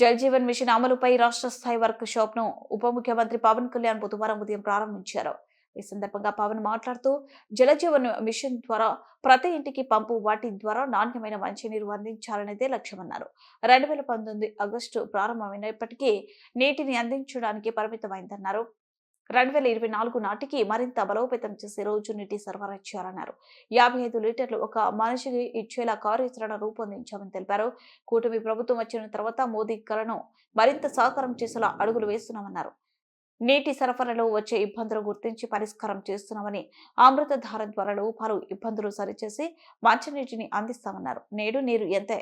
Jal Jeevan machine అమలుపై రాష్ట్ర స్థాయి వర్క్ షాప్ను ఉప ముఖ్యమంత్రి పవన్ కళ్యాణ్ బుధవారం ఉదయం ప్రారంభించారు. ఈ సందర్భంగా పవన్ మాట్లాడుతూ జలజీవన్ మిషన్ ద్వారా ప్రతి ఇంటికి పంపు వాటి ద్వారా నాణ్యమైన మంచినీరు అందించాలనేదే లక్ష్యమన్నారు. రెండు వేల పంతొమ్మిది ఆగస్టు ప్రారంభమైనప్పటికీ నీటిని అందించడానికి పరిమితమైందన్నారు. రెండు వేల ఇరవై నాలుగు నాటికి మరింత బలోపేతం చేసి రోజు నీటి సరఫరా చేయాలన్నారు యాభై ఐదు లీటర్లు ఒక మనిషికి ఇచ్చేలా కార్యాచరణ రూపొందించామని తెలిపారు. కూటమి ప్రభుత్వం వచ్చిన తర్వాత మోదీ కలను మరింత సహకారం చేసేలా అడుగులు వేస్తున్నామన్నారు. నీటి సరఫరాలో వచ్చే ఇబ్బందులు గుర్తించి పరిష్కారం చేస్తున్నామని అమృతధార ద్వారా పలు ఇబ్బందులు సరిచేసి మంచినీటిని అందిస్తామన్నారు. నేడు నీరు ఎంత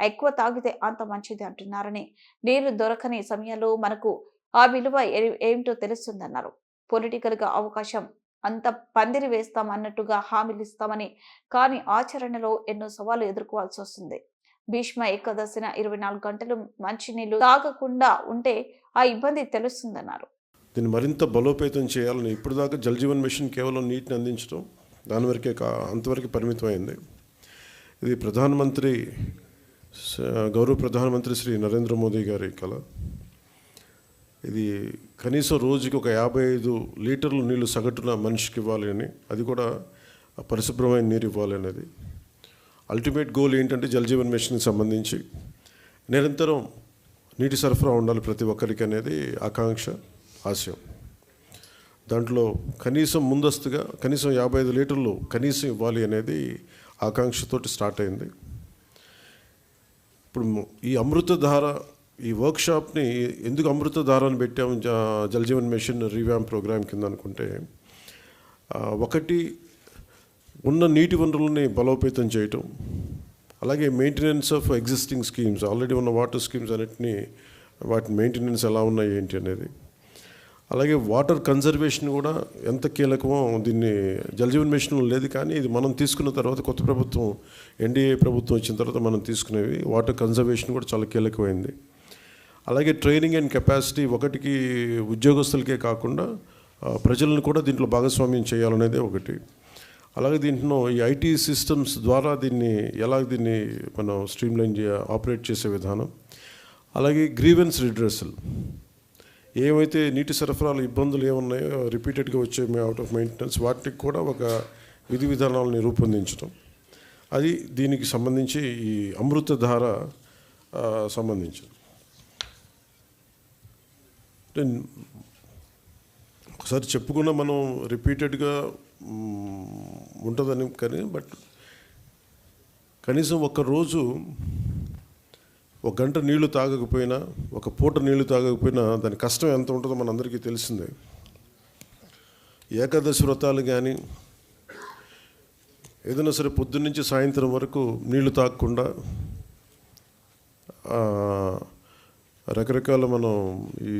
ఎక్కువ తాగితే అంత మంచిది అంటున్నారని నీరు దొరకని సమయంలో మనకు ఆ విలువ ఏ- ఏమిటో తెలుస్తుందన్నారు. పొలిటికల్గా అవకాశం అంత పందిరి వేస్తాం అన్నట్టుగా హామీలు ఇస్తామని కానీ ఆచరణలో ఎన్నో సవాళ్ళు ఎదుర్కోవాల్సి వస్తుంది. భీష్మ ఏకాదశిన ఇరవై నాలుగు గంటలు మంచినీళ్ళు తాగకుండా ఉంటే ఆ ఇబ్బంది తెలుస్తుందన్నారు. దీన్ని మరింత బలోపేతం చేయాలని ఇప్పుడు దాకా జలజీవన్ మిషన్ కేవలం నీటిని అందించడం దాని వరకే కా అంతవరకు పరిమితమైంది. ఇది ప్రధానమంత్రి గౌరవ ప్రధానమంత్రి శ్రీ నరేంద్ర మోదీ గారి కళ ఇది కనీసం రోజుకి ఒక యాభై ఐదు లీటర్లు నీళ్ళు సగటున మనిషికి ఇవ్వాలి అని అది కూడా పరిశుభ్రమైన నీరు ఇవ్వాలి అనేది. అల్టిమేట్ గోల్ ఏంటంటే జలజీవన్ మిషన్కి సంబంధించి నిరంతరం నీటి సరఫరా ఉండాలి ప్రతి ఒక్కరికి అనేది ఆకాంక్ష ఆశయం. దాంట్లో కనీసం ముందస్తుగా కనీసం యాభై ఐదు లీటర్లు కనీసం ఇవ్వాలి అనేది ఆకాంక్షతోటి స్టార్ట్ అయింది. ఇప్పుడు ఈ అమృతధార ఈ వర్క్షాప్ని ఎందుకు అమృతధారాన్ని పెట్టాము? జ- మిషన్ రివ్యామ్ ప్రోగ్రామ్ కింద అనుకుంటే ఒకటి ఉన్న నీటి వనరులని బలోపేతం చేయటం అలాగే maintenance of existing schemes already ఉన్న వాటర్ స్కీమ్స్ అన్నిటినీ వాటి మెయింటెనెన్స్ ఎలా ఉన్నాయి ఏంటి అనేది. అలాగే వాటర్ కన్జర్వేషన్ కూడా ఎంత కీలకమో దీన్ని జలజీవన్ మిషన్ లేదు కానీ ఇది మనం తీసుకున్న తర్వాత కొత్త ప్రభుత్వం ఎన్డీఏ ప్రభుత్వం వచ్చిన తర్వాత మనం తీసుకునేవి వాటర్ కన్జర్వేషన్ కూడా చాలా కీలకమైంది. అలాగే ట్రైనింగ్ అండ్ కెపాసిటీ ఒకటికి ఉద్యోగస్తులకే కాకుండా ప్రజలను కూడా దీంట్లో భాగస్వామ్యం చేయాలనేదే ఒకటి. అలాగే దీంట్లో ఈ ఐటీ సిస్టమ్స్ ద్వారా దీన్ని ఎలా దీన్ని మనం స్ట్రీమ్లైన్ చే ఆపరేట్ చేసే విధానం. అలాగే గ్రీవెన్స్ రిడ్రెసల్. ఏమైతే నీటి సరఫరాలు ఇబ్బందులు ఏమున్నాయో రిపీటెడ్గా వచ్చే అవుట్ ఆఫ్ మెయింటెనెన్స్ వాటికి కూడా ఒక విధి విధానాలని రూపొందించడం అది దీనికి సంబంధించి ఈ అమృతధార సంబంధించింది. అంటే ఒకసారి చెప్పుకున్న మనం రిపీటెడ్గా ఉంటుందని కానీ బట్ కనీసం ఒక రోజు ఒక గంట నీళ్ళు తాగకపోయినా ఒక పూట నీళ్ళు తాగకపోయినా దాని కష్టం ఎంత ఉంటుందో మనందరికీ తెలిసిందే. ఏకాదశి వ్రతాలు కానీ ఏదైనా సరే పొద్దున్నుంచి సాయంత్రం వరకు నీళ్ళు తాగకుండా రకరకాల మనం ఈ